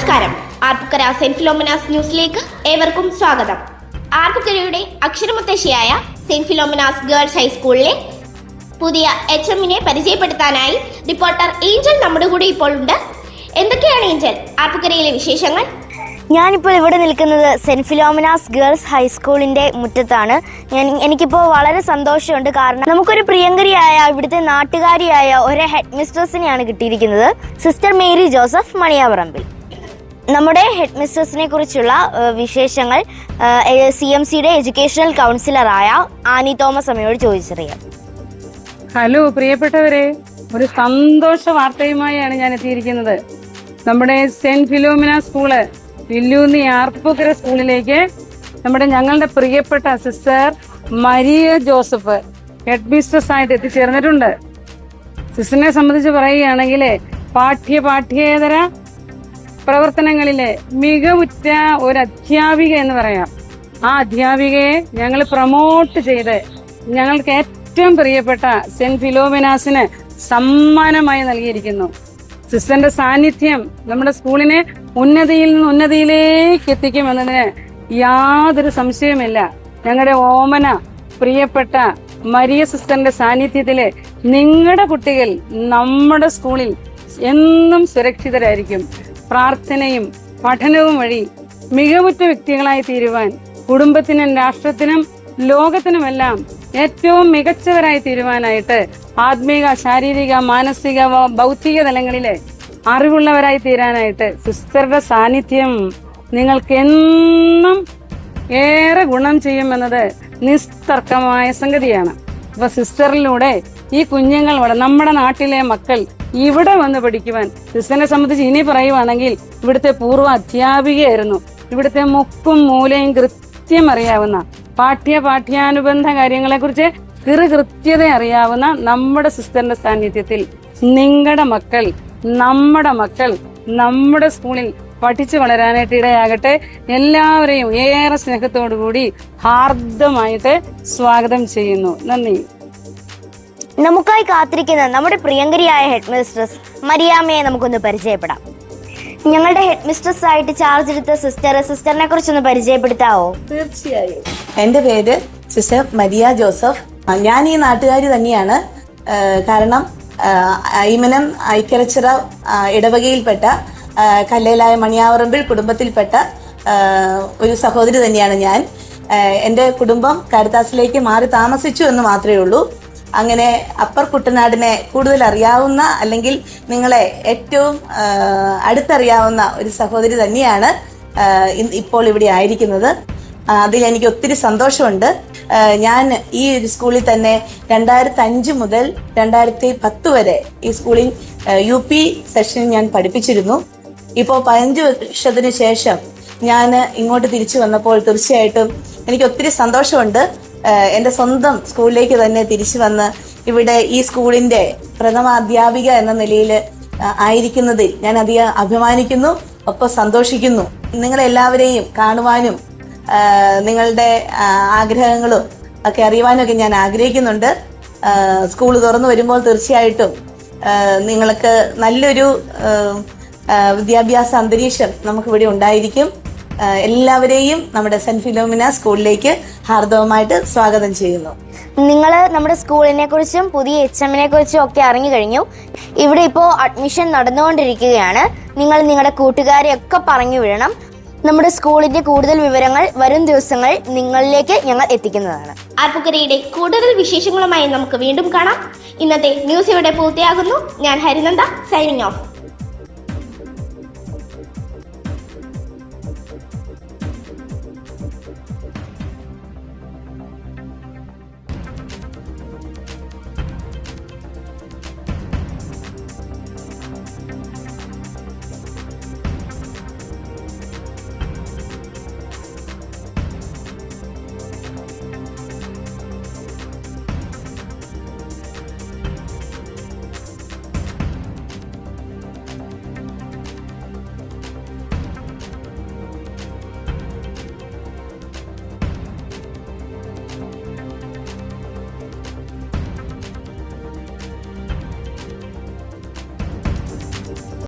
നമസ്കാരം. Arpookara saint Philomena's ന്യൂസിലേക്ക് ഏവർക്കും സ്വാഗതം. ആർപ്പുക്കരയുടെ അക്ഷരമുത്തശ്ശിയായ സെന്റ് ഫിലോമിനാസ് ഗേൾസ് ഹൈസ്കൂളിലെ പുതിയ എച്ച് എമ്മിനെ പരിചയപ്പെടുത്താനായി റിപ്പോർട്ടർ ഏഞ്ചൽ നമ്മുടെ കൂടെ ഇപ്പോൾ ഉണ്ട്. എന്തൊക്കെയാണ് ഏഞ്ചൽ? ആർപ്പുക്കരയിലെ വിശേഷങ്ങൾ? ഞാനിപ്പോൾ ഇവിടെ നിൽക്കുന്നത് സെന്റ് ഫിലോമിനാസ് ഗേൾസ് ഹൈസ്കൂളിന്റെ മുറ്റത്താണ്. ഞാൻ എനിക്കിപ്പോൾ വളരെ സന്തോഷമുണ്ട്. കാരണം നമുക്കൊരു പ്രിയങ്കരിയായ ഇവിടുത്തെ നാട്ടുകാരിയായ ഒരു ഹെഡ് മിസ്ട്രസിനെയാണ് കിട്ടിയിരിക്കുന്നത്. Sister Mary Joseph Maniyaparambil. നമ്മുടെ ഹെഡ് മിസ്റ്റേഴ്സിനെ കുറിച്ചുള്ള വിശേഷങ്ങൾ സി എം സിയുടെ എഡ്യൂക്കേഷണൽ കൗൺസിലറായ ആനി തോമസ് അമ്മയോട് ചോദിച്ചറിയാം. ഹലോ പ്രിയപ്പെട്ടവരെ ഒരു സന്തോഷ വാർത്തയുമായാണ് ഞാൻ എത്തിയിരിക്കുന്നത്. നമ്മുടെ saint Philomina school Villoonni Arpookara സ്കൂളിലേക്ക് നമ്മുടെ ഞങ്ങളുടെ പ്രിയപ്പെട്ട sister Maria Joseph head mistress ആയിട്ട് എത്തിച്ചേർന്നിട്ടുണ്ട്. സിസ്റ്ററിനെ സംബന്ധിച്ച് പറയുകയാണെങ്കിൽ പാഠ്യ പാഠ്യേതര പ്രവർത്തനങ്ങളിലെ മികവുറ്റ ഒരു അധ്യാപിക എന്ന് പറയാം. ആ അധ്യാപികയെ ഞങ്ങൾ പ്രൊമോട്ട് ചെയ്ത് ഞങ്ങൾക്ക് ഏറ്റവും പ്രിയപ്പെട്ട സെന്റ് ഫിലോമിനാസിന് സമ്മാനമായി നൽകിയിരിക്കുന്നു. സിസ്റ്ററിന്റെ സാന്നിധ്യം നമ്മുടെ സ്കൂളിനെ ഉന്നതിയിൽ നിന്ന് ഉന്നതിയിലേക്ക് എത്തിക്കുമെന്നതിന് യാതൊരു സംശയമില്ല ഞങ്ങളുടെ ഓമന പ്രിയപ്പെട്ട മരിയ സിസ്റ്ററിന്റെ സാന്നിധ്യത്തിൽ നിങ്ങളുടെ കുട്ടികൾ നമ്മുടെ സ്കൂളിൽ എന്നും സുരക്ഷിതരായിരിക്കും. പ്രാർത്ഥനയും പഠനവും വഴി മികവുറ്റ വ്യക്തികളായി തീരുവാൻ കുടുംബത്തിനും രാഷ്ട്രത്തിനും ലോകത്തിനുമെല്ലാം ഏറ്റവും മികച്ചവരായി തീരുവാനായിട്ട് ആത്മീക ശാരീരിക മാനസിക ഭൗതിക തലങ്ങളിലെ അറിവുള്ളവരായി തീരാനായിട്ട് സിസ്റ്ററുടെ സാന്നിധ്യം നിങ്ങൾക്ക് എന്നും ഏറെ ഗുണം ചെയ്യുമെന്നത് നിസ്തർക്കമായ സംഗതിയാണ്. അപ്പൊ സിസ്റ്ററിലൂടെ ഈ കുഞ്ഞുങ്ങൾ നമ്മുടെ നാട്ടിലെ മക്കൾ ഇവിടെ വന്ന് പഠിക്കുവാൻ. സിസ്റ്ററിനെ സംബന്ധിച്ച് ഇനി പറയുവാണെങ്കിൽ ഇവിടുത്തെ പൂർവ അധ്യാപികയായിരുന്നു. ഇവിടുത്തെ മുക്കും മൂലയും കൃത്യം അറിയാവുന്ന പാഠ്യ പാഠ്യാനുബന്ധ കാര്യങ്ങളെ കുറിച്ച് കൃത്യത അറിയാവുന്ന നമ്മുടെ സിസ്റ്ററിന്റെ സാന്നിധ്യത്തിൽ നിങ്ങളുടെ മക്കൾ നമ്മുടെ മക്കൾ നമ്മുടെ സ്കൂളിൽ പഠിച്ചു വളരാനായിട്ട് ഇടയാകട്ടെ. എല്ലാവരെയും ഏറെ സ്നേഹത്തോടു കൂടി ഹാർദമായിട്ട് സ്വാഗതം ചെയ്യുന്നു. നന്ദി. നമുക്കായി കാത്തിരിക്കുന്ന നമ്മുടെ പ്രിയങ്കരിയായ ഹെഡ് മിസ്ട്രസ് മരിയാമ്മയെ നമുക്കൊന്ന് പരിചയപ്പെടാം. ഞങ്ങളുടെ ഹെഡ് മിസ്ട്രസ് ആയിട്ട് ചാർജ് എടുത്ത സിസ്റ്റർ സിസ്റ്ററിനെ കുറിച്ചൊന്ന് പരിചയപ്പെടുത്താവോ? തീർച്ചയായും. എന്റെ പേര് സിസ്റ്റർ മരിയ ജോസഫ്. ഞാൻ ഈ നാട്ടുകാരി തന്നെയാണ്. കാരണം ഐമനം ഐക്യരച്ചിറ ഇടവകയിൽപ്പെട്ട കല്ലേലായ മണിയാവറമ്പിൽ കുടുംബത്തിൽപ്പെട്ട ഒരു സഹോദരി തന്നെയാണ് ഞാൻ. എന്റെ കുടുംബം കരുത്താസിലേക്ക് മാറി താമസിച്ചു എന്ന് മാത്രമേ ഉള്ളൂ. അങ്ങനെ അപ്പർ കുട്ടനാടിനെ കൂടുതൽ അറിയാവുന്ന അല്ലെങ്കിൽ നിങ്ങളെ ഏറ്റവും അടുത്തറിയാവുന്ന ഒരു സഹോദരി തന്നെയാണ് ഇപ്പോൾ ഇവിടെ ആയിരിക്കുന്നത്. അതിൽ എനിക്ക് ഒത്തിരി സന്തോഷമുണ്ട്. ഞാൻ ഈ ഒരു സ്കൂളിൽ തന്നെ രണ്ടായിരത്തി അഞ്ച് മുതൽ രണ്ടായിരത്തി പത്ത് വരെ ഈ സ്കൂളിൽ യു പി സെഷനിൽ ഞാൻ പഠിപ്പിച്ചിരുന്നു. ഇപ്പോൾ പതിനഞ്ച് വർഷത്തിന് ശേഷം ഞാൻ ഇങ്ങോട്ട് തിരിച്ചു വന്നപ്പോൾ തീർച്ചയായിട്ടും എനിക്ക് ഒത്തിരി സന്തോഷമുണ്ട്. എന്റെ സ്വന്തം സ്കൂളിലേക്ക് തന്നെ തിരിച്ചു വന്ന് ഇവിടെ ഈ സ്കൂളിന്റെ പ്രഥമ അധ്യാപിക എന്ന നിലയിൽ ആയിരിക്കുന്നതിൽ ഞാൻ അധികം അഭിമാനിക്കുന്നു ഒപ്പം സന്തോഷിക്കുന്നു. നിങ്ങളെല്ലാവരെയും കാണുവാനും നിങ്ങളുടെ ആഗ്രഹങ്ങളും ഒക്കെ അറിയുവാനൊക്കെ ഞാൻ ആഗ്രഹിക്കുന്നുണ്ട്. സ്കൂൾ തുറന്നു വരുമ്പോൾ തീർച്ചയായിട്ടും നിങ്ങൾക്ക് നല്ലൊരു വിദ്യാഭ്യാസ അന്തരീക്ഷം നമുക്കിവിടെ ഉണ്ടായിരിക്കും. എല്ലാവരെയും നമ്മുടെ സെന്റ് ഫിലോമിന സ്കൂളിലേക്ക് ഹാർദവമായിട്ട് സ്വാഗതം ചെയ്യുന്നു. നിങ്ങൾ നമ്മുടെ സ്കൂളിനെ കുറിച്ചും പുതിയ എച്ച് എമ്മിനെ കുറിച്ചും ഒക്കെ അറിഞ്ഞു കഴിഞ്ഞു. ഇവിടെ ഇപ്പോൾ അഡ്മിഷൻ നടന്നുകൊണ്ടിരിക്കുകയാണ്. നിങ്ങൾ നിങ്ങളുടെ കൂട്ടുകാരെ ഒക്കെ പറഞ്ഞു വിടണം. നമ്മുടെ സ്കൂളിന്റെ കൂടുതൽ വിവരങ്ങൾ വരും ദിവസങ്ങൾ നിങ്ങളിലേക്ക് ഞങ്ങൾ എത്തിക്കുന്നതാണ്. ആർപ്പുക്കരയുടെ കൂടുതൽ വിശേഷങ്ങളുമായി നമുക്ക് വീണ്ടും കാണാം. ഇന്നത്തെ ന്യൂസ് ഇവിടെ പൂർത്തിയാകുന്നു. ഞാൻ ഹരിനന്ദ സൈനിങ് ഓഫ്